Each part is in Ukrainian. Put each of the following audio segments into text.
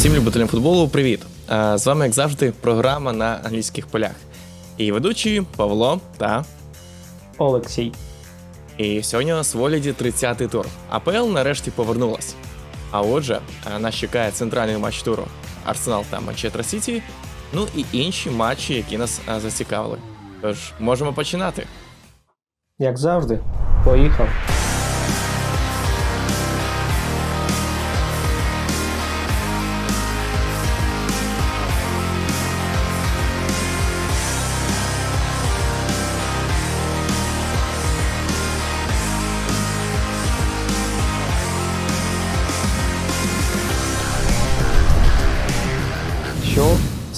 Всім любителям футболу, привіт! Е, З вами, як завжди, програма на англійських полях. І ведучі Павло та. Олексій. І сьогодні у нас в огляді 30-й тур. АПЛ нарешті повернулась. А отже, е, нас чекає центральний матч туру Арсенал та Манчестер Сіті, ну і інші матчі, які нас е, зацікавили. Тож, можемо починати. Як завжди, поїхав.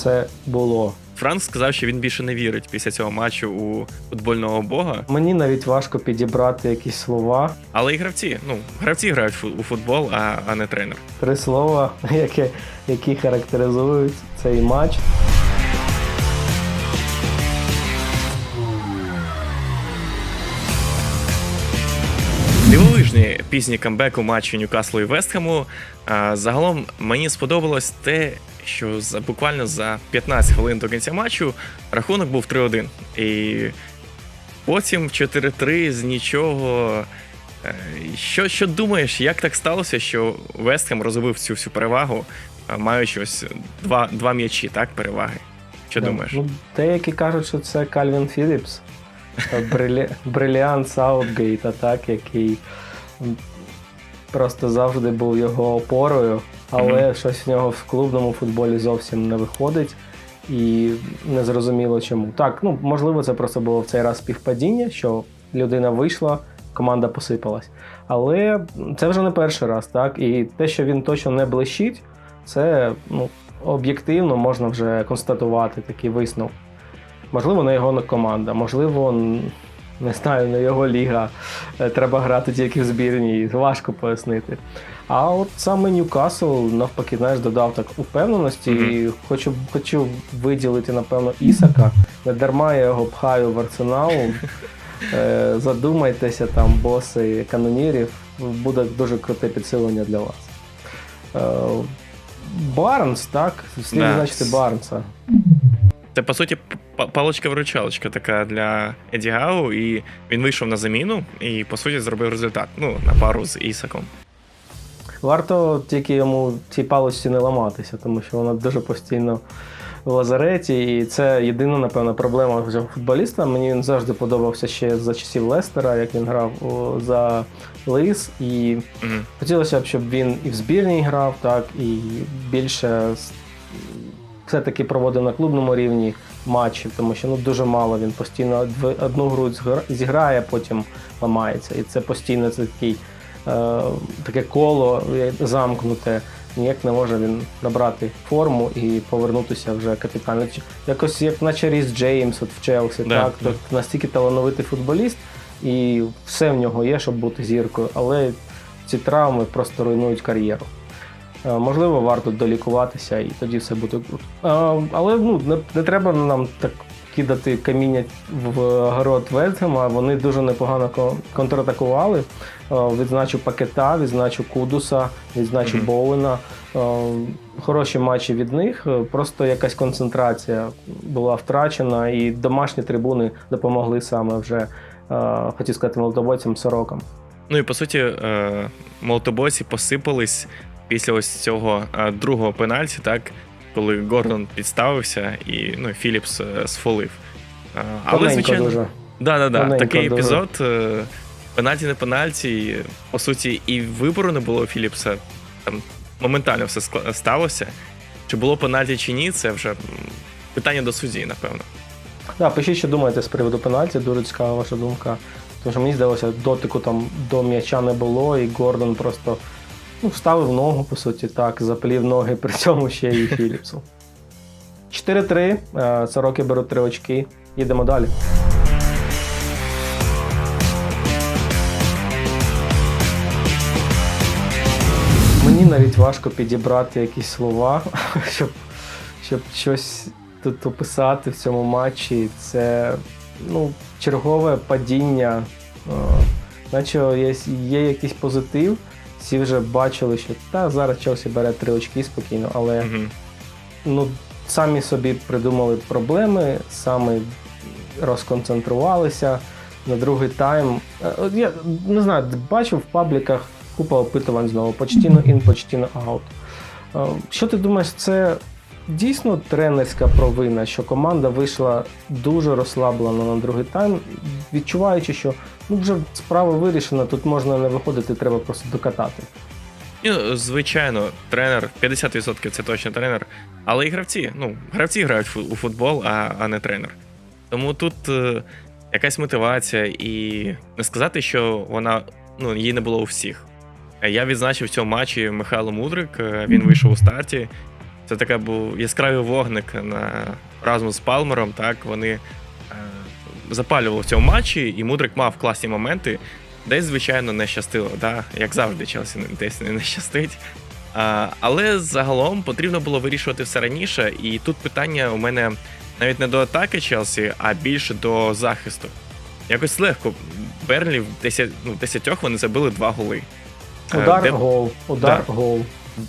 Це було? Франк сказав, що він більше не вірить після цього матчу у футбольного бога. Мені навіть важко підібрати якісь слова. Але і гравці, ну, гравці грають у футбол, а, а не тренер. Три слова, які, які характеризують цей матч. Дивовижні пізні камбеку матчу Ньюкаслу і Вестхему. Загалом мені сподобалось те, що за буквально за 15 хвилин до кінця матчу рахунок був 3-1. І потім 4-3 з нічого. Е, Що, що думаєш, як так сталося, що Вестхем розробив цю всю перевагу, маючи ось два, два м'ячі, так, переваги? Що Да. думаєш? Ну, деякі кажуть, що це Кальвін Філіпс, брилі... бриліант Саутгейта, так, який просто завжди був його опорою, але Мгм. щось в нього в клубному футболі зовсім не виходить. І не зрозуміло чому. Так, ну можливо, це просто було в цей раз співпадіння, що людина вийшла, команда посипалась. Але це вже не перший раз, так. І те, що він точно не блищить, це ну, об'єктивно можна вже констатувати такий висновок. Можливо, не його команда, можливо, не знаю, не його ліга. Е, Треба грати тільки в збірній, важко пояснити. А от саме Ньюкасл, навпаки, знаєш, додав так упевненості. І хочу, хочу виділити, напевно, Ісака. Не дарма я його пхаю в арсенал. Е, Задумайтеся, там, боси канонірів. Буде дуже круте підсилення для вас. Е, Барнс, так? Слід Да. значити Барнса. Це по суті п- паличка-виручалочка така для Еді Гау, і він вийшов на заміну і по суті зробив результат. Ну, на пару з Ісаком. Варто тільки йому цій паличці не ламатися, тому що вона дуже постійно в лазареті. І це єдина, напевно, проблема цього футболіста. Мені він завжди подобався ще за часів Лестера, як він грав за Лис. І Угу. хотілося б, щоб він і в збірній грав, так, і більше все-таки проводив на клубному рівні матчів, тому що ну, дуже мало він постійно одну гру зіграє, потім ламається. І це постійно це такий, е, таке коло е, замкнуте. Ніяк не може він набрати форму і повернутися вже капітально. Якось як наче Ріс Джеймс от в Челсі, Да, так? да. Тобто настільки талановитий футболіст, і все в нього є, щоб бути зіркою, але ці травми просто руйнують кар'єру. Е, Можливо, варто долікуватися і тоді все буде круто. Е, Але ну, не, не треба нам так кидати каміння в город Вестгема. Вони дуже непогано ко- контратакували. Е, Відзначу Пакета, відзначу Кудуса, відзначу Мгм. Боуена. Е, Хороші матчі від них. Просто якась концентрація була втрачена, і домашні трибуни допомогли саме вже, хотів сказати, молотобойцям сорокам. Ну і по суті, молотобойці посипались після ось цього е, другого пенальті, так, коли Гордон підставився і ну, Філіпс е, сфолив. Е, Але, Тоненько звичайно, дуже. Да, да, да. Тоненько Такий дуже. епізод. Пенальті не пенальті. і, По суті, і вибору не було у Філіпса. Там моментально все сталося. Чи було пенальті чи ні, це вже питання до судді, напевно. Да, пишіть, що думаєте з приводу пенальті, дуже цікава ваша думка. Тому що мені здалося, дотику там до м'яча не було, і Гордон просто ну, вставив ногу, по суті, так, заплів ноги, при цьому ще і Філіпсу. 4-3, е, Сороки беруть 3 очки. Їдемо далі. Мені навіть важко підібрати якісь слова, щоб, щоб щось тут описати в цьому матчі. Це ну, чергове падіння. Е, Наче є, є якийсь позитив всі вже бачили, що та зараз Челсі бере три очки спокійно, але угу. ну, самі собі придумали проблеми, самі розконцентрувалися на другий тайм. Е, от Я не знаю, бачив в пабліках купа опитувань знову: почтіно ін, почтіно аут. Е, Що ти думаєш, це дійсно тренерська провина, що команда вийшла дуже розслаблена на другий тайм, відчуваючи, що ну, вже справа вирішена, тут можна не виходити, треба просто докатати. Ну, звичайно, тренер, 50% це точно тренер, але і гравці. Ну, гравці грають у футбол, а, а не тренер. Тому тут е, якась мотивація, і не сказати, що вона ну, її не було у всіх. Я відзначив в цьому матчі Михайло Мудрик, е, він вийшов у старті. Це така був яскравий вогник на разом з Палмером. Так, вони е, запалювали в цьому матчі, і Мудрик мав класні моменти. Десь, звичайно, не щастило, да? як завжди, Челсі десь не щастить. А, але загалом потрібно було вирішувати все раніше, і тут питання у мене навіть не до атаки Челсі, а більше до захисту. Якось легко. Берлі в 10, ну, 10 вони забили два голи. Е, Удар, де, гол, удар, Да. гол.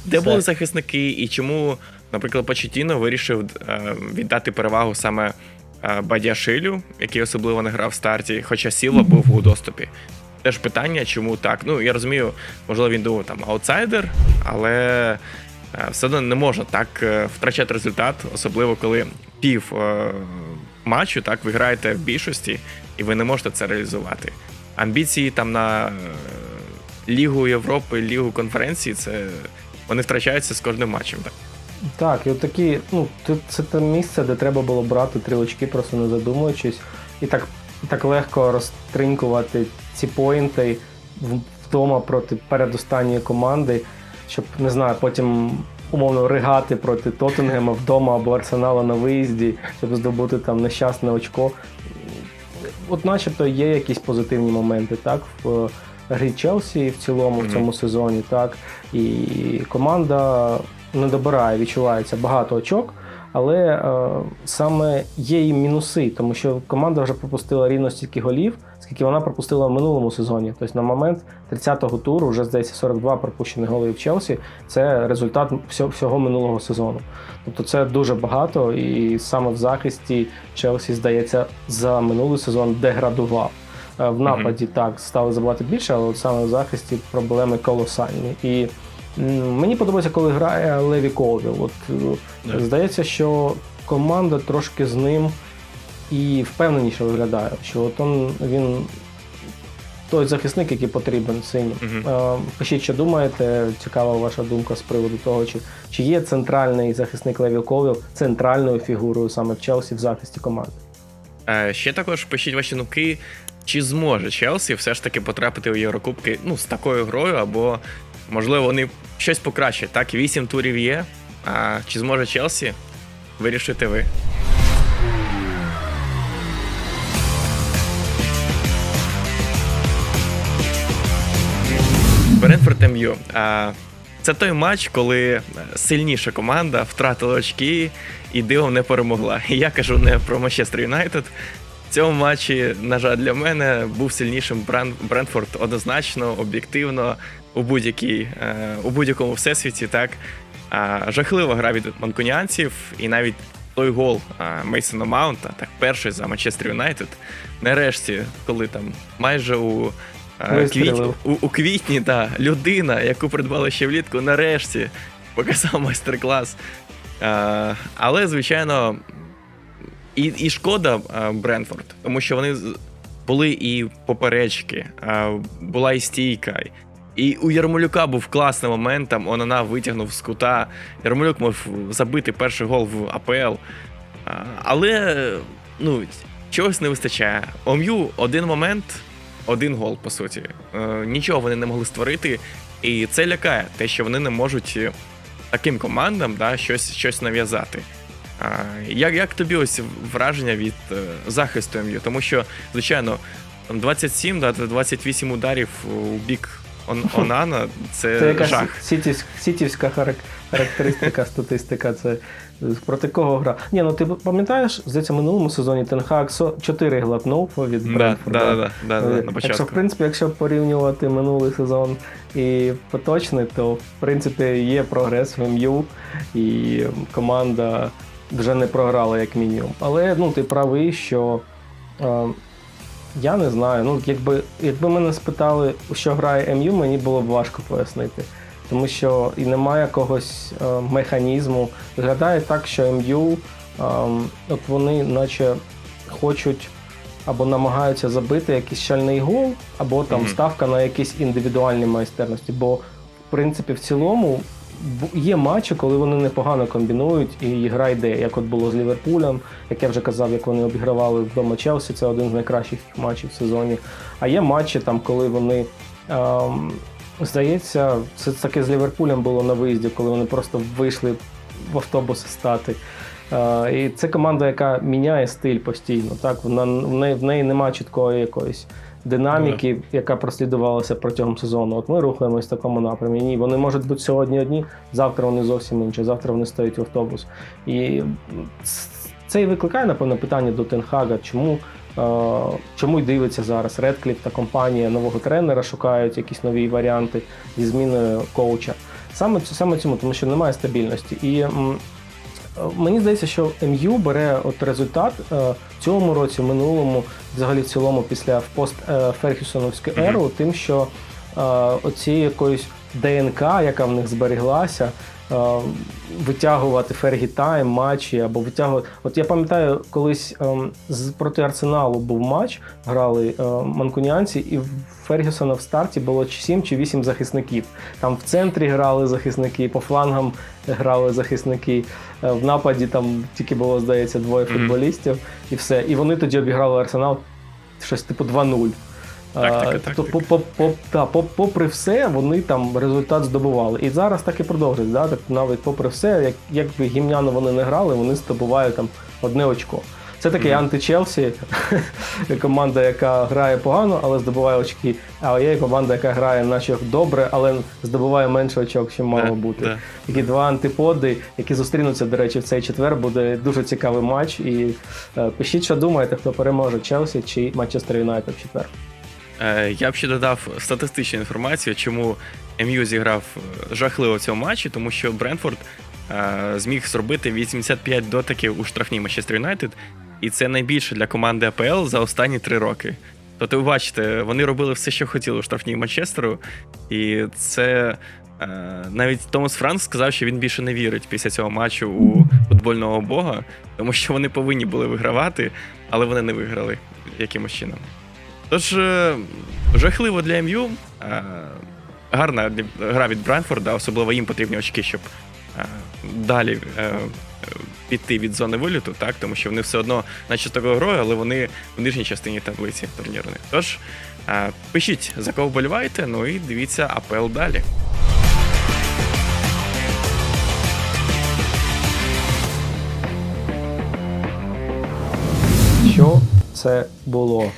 Де Все. були захисники, і чому, наприклад, Почетіно вирішив е, віддати перевагу саме е, Бадяшилю, який особливо не грав в старті, хоча Сілва був у доступі. Теж питання, чому так. Ну, я розумію, можливо, він думав там аутсайдер, але е, все одно не можна так втрачати результат, особливо коли пів матчу так ви граєте в більшості, і ви не можете це реалізувати. Амбіції там на Лігу Європи, Лігу конференції, це вони втрачаються з кожним матчем. Так. Так, і от такі, ну, тут це те місце, де треба було брати три очки, просто не задумуючись, і так, так легко розтринькувати ці поінти вдома проти передостанньої команди, щоб не знаю, потім умовно ригати проти Тоттенгема вдома або Арсенала на виїзді, щоб здобути там нещасне очко. От начебто є якісь позитивні моменти, так, в грі Челсі в цілому в цьому сезоні, так. І команда не добирає, відчувається багато очок, але е, саме є і мінуси, тому що команда вже пропустила рівно стільки голів, скільки вона пропустила в минулому сезоні. Тобто на момент 30-го туру вже здається 42 пропущені голи в Челсі. Це результат всього минулого сезону. Тобто це дуже багато, і саме в захисті Челсі, здається, за минулий сезон деградував. Е, В нападі так стали забувати більше, але от саме в захисті проблеми колосальні. І мені подобається, коли грає Леві Колвіл. От е, Да. здається, що команда трошки з ним і впевненіше виглядає, що от он, він той захисник, який потрібен синім. Мгм. Е, Пишіть, що думаєте, цікава ваша думка з приводу того, чи, чи є центральний захисник Леві Колвіл центральною фігурою саме в Челсі в захисті команди. Е, ще також пишіть ваші думки, чи зможе Челсі все ж таки потрапити у Єврокубки ну, з такою грою, або можливо вони щось покращать. Так, 8 турів є. А чи зможе Челсі? Вирішите ви. Бренфорд МЮ. Це той матч, коли сильніша команда втратила очки і дивом не перемогла. Я кажу не про Манчестер Юнайтед. Цьому матчі, на жаль, для мене був сильнішим Брен- Брентфорд однозначно, об'єктивно, у будь-якій, е, у будь-якому всесвіті. Так жахлива гра від манкуніанців, і навіть той гол Мейсона Маунта, так перший за Манчестер Юнайтед. Нарешті, коли там майже у. е, Квітні, у, у квітні та людина, яку придбали ще влітку, нарешті показав майстер-клас. Е, але, звичайно, і, і шкода е, Бренфорд, тому що вони були і поперечки, е, була і стійка. І у Ярмолюка був класний момент, там Онана витягнув з кута. Ярмолюк мав забити перший гол в АПЛ. А, Але ну, чогось не вистачає. Ом'ю один момент, один гол, по суті. Е, Нічого вони не могли створити. І це лякає, те, що вони не можуть е, таким командам да, щось, щось нав'язати. Як, як тобі ось враження від е, захисту МЮ? Тому що, звичайно, 27, да, 28 ударів у бік Он, Онана це, Це якась жах. сітівська, сітівська характеристика, статистика. Це проти кого гра. Ні, ну ти пам'ятаєш, здається, в минулому сезоні Тенхак 4 глотнув від Да, да, да, да, да, на Так що, в принципі, якщо порівнювати минулий сезон і поточний, то в принципі є прогрес в МЮ, і команда вже не програла як мінімум. Але ну, ти правий, що е, я не знаю. Ну, якби, якби мене спитали, що грає МЮ, мені було б важко пояснити. Тому що і немає якогось е, механізму. Виглядає так, що МЮ, е, от вони наче хочуть або намагаються забити якийсь шальний гол, або там Мгм. ставка на якісь індивідуальні майстерності. Бо, в принципі, в цілому є матчі, коли вони непогано комбінують і гра йде, як от було з Ліверпулем, як я вже казав, як вони обігравали вдома Челсі, це один з найкращих матчів в сезоні. А є матчі, там, коли вони. Ем, Здається, це таке з Ліверпулем було на виїзді, коли вони просто вийшли в автобуси стати. Е, І це команда, яка міняє стиль постійно. Так, вона в неї, в неї немає чіткої якоїсь динаміки, яка прослідувалася протягом сезону. От ми рухаємось в такому напрямі. Ні, вони можуть бути сьогодні одні, завтра вони зовсім інші, завтра вони стоять в автобус. І це і викликає, напевно, питання до Тенхага, чому. е, Чому й дивиться зараз Редкліф та компанія нового тренера шукають якісь нові варіанти зі зміною коуча. Саме, саме цьому, тому що немає стабільності. І мені здається, що МЮ бере от результат е, в цьому році, в минулому, взагалі в цілому, після в пост е, Ферхюсоновську еру, тим, що е, оці якоїсь ДНК, яка в них зберіглася, витягувати Фергі Тайм, матчі або витягувати. От я пам'ятаю, колись з проти Арсеналу був матч, грали е, манкуніанці, і в Фергюсона в старті було чи 7 чи 8 захисників. Там в центрі грали захисники, по флангам грали захисники. Е, В нападі там тільки було, здається, двоє футболістів, і все. І вони тоді обіграли Арсенал щось типу 2-0. Тактика, А, тактика. по- по- по- та, по- попри все, вони там результат здобували. І зараз так і продовжують. Да? Так, навіть попри все, як, як би гімняно вони не грали, вони здобувають там одне очко. Це такий Мгм. анти-Челсі, команда, яка грає погано, але здобуває очки. А є команда, яка грає наче добре, але здобуває менше очок, чим мало Да, бути. да. Такі два антиподи, які зустрінуться, до речі, в цей четвер. Буде дуже цікавий матч. І е, пишіть, що думаєте, хто переможе Челсі чи Манчестер Юнайтед в четвер. Е, Я б ще додав статистичну інформацію, чому МЮ зіграв е, жахливо в цьому матчі, тому що Брентфорд е, зміг зробити 85 дотиків у штрафній Манчестер Юнайтед, і це найбільше для команди АПЛ за останні три роки. Тобто, ви бачите, вони робили все, що хотіли у штрафній Манчестеру, і це. Навіть Томас Франк сказав, що він більше не вірить після цього матчу у футбольного бога, тому що вони повинні були вигравати, але вони не виграли якимось чином. Тож, е, жахливо для МЮ. е, Гарна гра від Бранфорда, особливо їм потрібні очки, щоб е, далі піти від зони виліту, так, тому що вони все одно, наче такою грою, але вони в нижній частині таблиці турнірної. Тож, пишіть, за кого вболіваєте, ну і дивіться АПЛ далі. Що це було?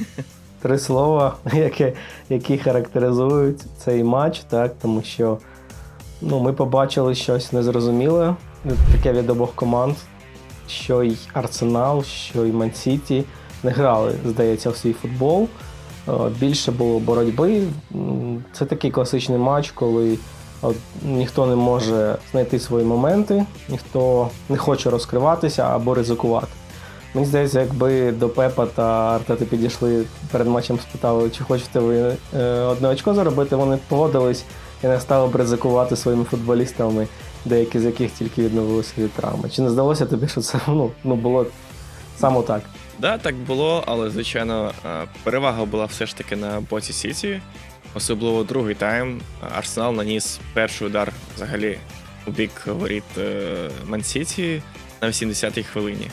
Три слова, які, які характеризують цей матч, так, тому що ну, ми побачили щось незрозуміле, таке від обох команд, що й Арсенал, що й Ман-Сіті не грали, здається, в свій футбол. Е, Більше було боротьби. Це такий класичний матч, коли от, ніхто не може знайти свої моменти, ніхто не хоче розкриватися або ризикувати. Мені здається, якби до Пепа та Артети підійшли перед матчем, спитали, чи хочете ви е, одне очко заробити, вони погодились і не стали б ризикувати своїми футболістами, деякі з яких тільки відновилися від травми. Чи не здалося тобі, що це ну, ну було саме так? Да, так було, але звичайно е, перевага була все ж таки на боці Сіті. Особливо другий тайм. Арсенал наніс перший удар взагалі у бік воріт Ман-Сіті на 80-й хвилині.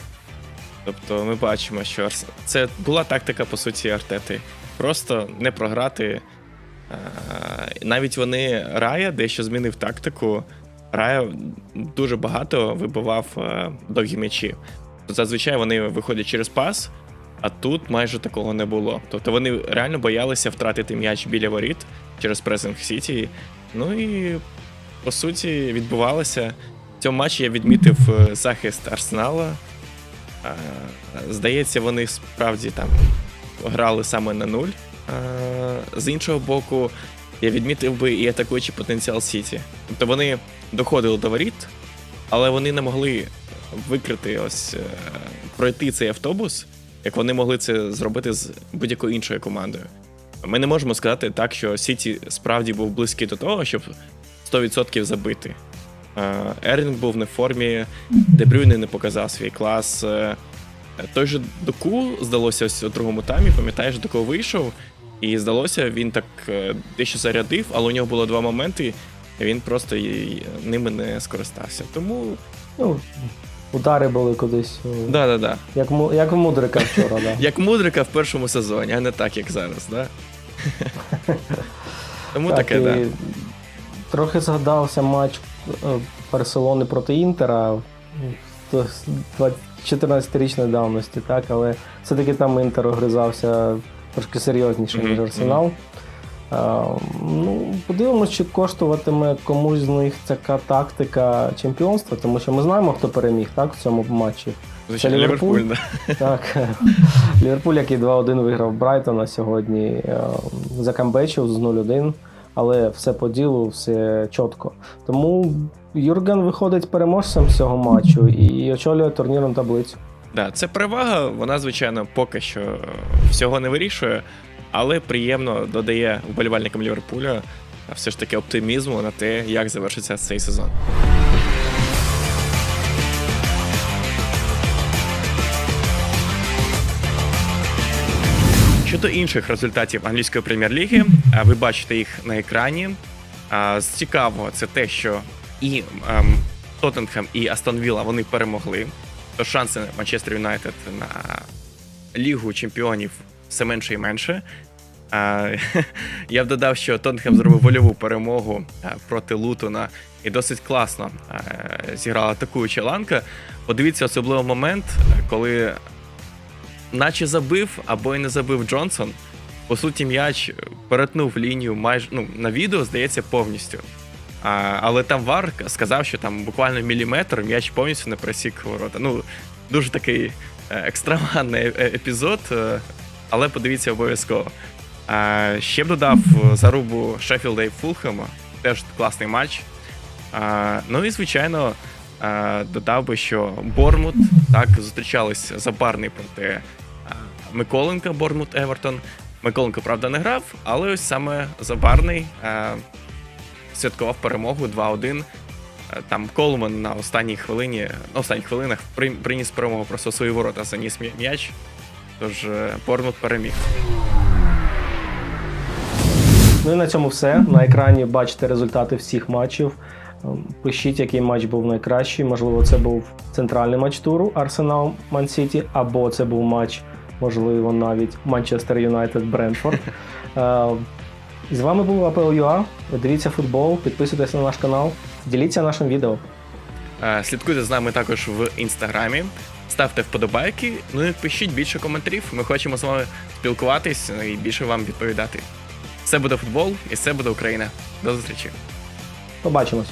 Тобто ми бачимо, що це була тактика, по суті, Артети. Просто не програти. Е, Навіть вони Рая дещо змінив тактику. Рая дуже багато вибивав е, довгі м'ячі. Зазвичай вони виходять через пас, а тут майже такого не було. Тобто вони реально боялися втратити м'яч біля воріт, через пресинг Сіті. Ну і по суті відбувалося. В цьому матчі я відмітив е, захист Арсенала. Здається, вони справді там грали саме на нуль. З іншого боку, я відмітив би і атакуючий потенціал Сіті. Тобто вони доходили до воріт, але вони не могли викрити ось е, пройти цей автобус, як вони могли це зробити з будь-якою іншою командою. Ми не можемо сказати так, що Сіті справді був близький до того, щоб 100% забити. Е, Ерлінг був не в формі, Дебрюйне не показав свій клас. Е, Той же Доку, здалося, ось у другому таймі, пам'ятаєш, Доку вийшов, і здалося, він так е, дещо зарядив, але у нього було два моменти, і він просто ними не скористався. Тому, Ну, удари були кудись. е, да-да-да. Як, як в Мудрика вчора, да. Як мудрика в першому сезоні, а не так, як зараз, да? Тому таке, і да. Трохи згадався матч Барселони проти Інтера ну, з 14-річної давності, так, але все-таки там Інтер огризався трошки серйозніше, ніж Арсенал. Е, ну, подивимось, чи коштуватиме комусь з них така тактика чемпіонства, тому що ми знаємо, хто переміг так, в цьому матчі. Звичайно, Ліверпуль. Ліверпуль. Так, Ліверпуль, який 2-1 виграв Брайтона сьогодні, е, закамбечив з 0-1, але все по ділу, все чітко. Тому Юрген виходить переможцем цього матчу і очолює турнірну таблицю. Да, це перевага, вона, звичайно, поки що всього не вирішує, але приємно додає вболівальникам Ліверпуля все ж таки оптимізму на те, як завершиться цей сезон. Щодо інших результатів англійської прем'єр-ліги, ви бачите їх на екрані. А, З цікавого це те, що і ем, Тоттенхем, і Астон Вілла вони перемогли. То шанси Манчестер Юнайтед на Лігу чемпіонів все менше і менше. А, я б додав, що Тоттенхем зробив вольову перемогу проти Лутона і досить класно зіграла атакуюча ланка. Подивіться особливо момент, коли наче забив або й не забив Джонсон. По суті, м'яч перетнув лінію майже ну, на відео, здається, повністю. А, але там Вар сказав, що там буквально міліметр м'яч повністю не просік ворота. Ну, дуже такий е, екстравагантний е- епізод, е, але подивіться обов'язково. А, ще б додав зарубу Шеффілда і Фулхема, теж класний матч. А, ну і звичайно, а, додав би, що Бормут так зустрічались забарний проти а, Миколенка, Бормут Евертон. Миколенко, правда, не грав, але ось саме забарний а, святкував перемогу 2-1. Е, Там Колман на останній хвилині, на останніх хвилинах приніс перемогу просто свої ворота, заніс м'яч. Тож е, Бормут переміг. Ну і на цьому все. На екрані бачите результати всіх матчів. Ем, Пишіть, який матч був найкращий. Можливо, це був центральний матч туру Арсенал Ман Сіті, або це був матч, можливо, навіть Манчестер Юнайтед Брентфорд. Е, З вами був АПЛ.ЮА. Дивіться футбол, підписуйтесь на наш канал, діліться нашим відео. Е, Слідкуйте з нами також в інстаграмі, ставте вподобайки, ну і пишіть більше коментарів. Ми хочемо з вами спілкуватись і більше вам відповідати. Це буде футбол і це буде Україна. До зустрічі! Побачимось.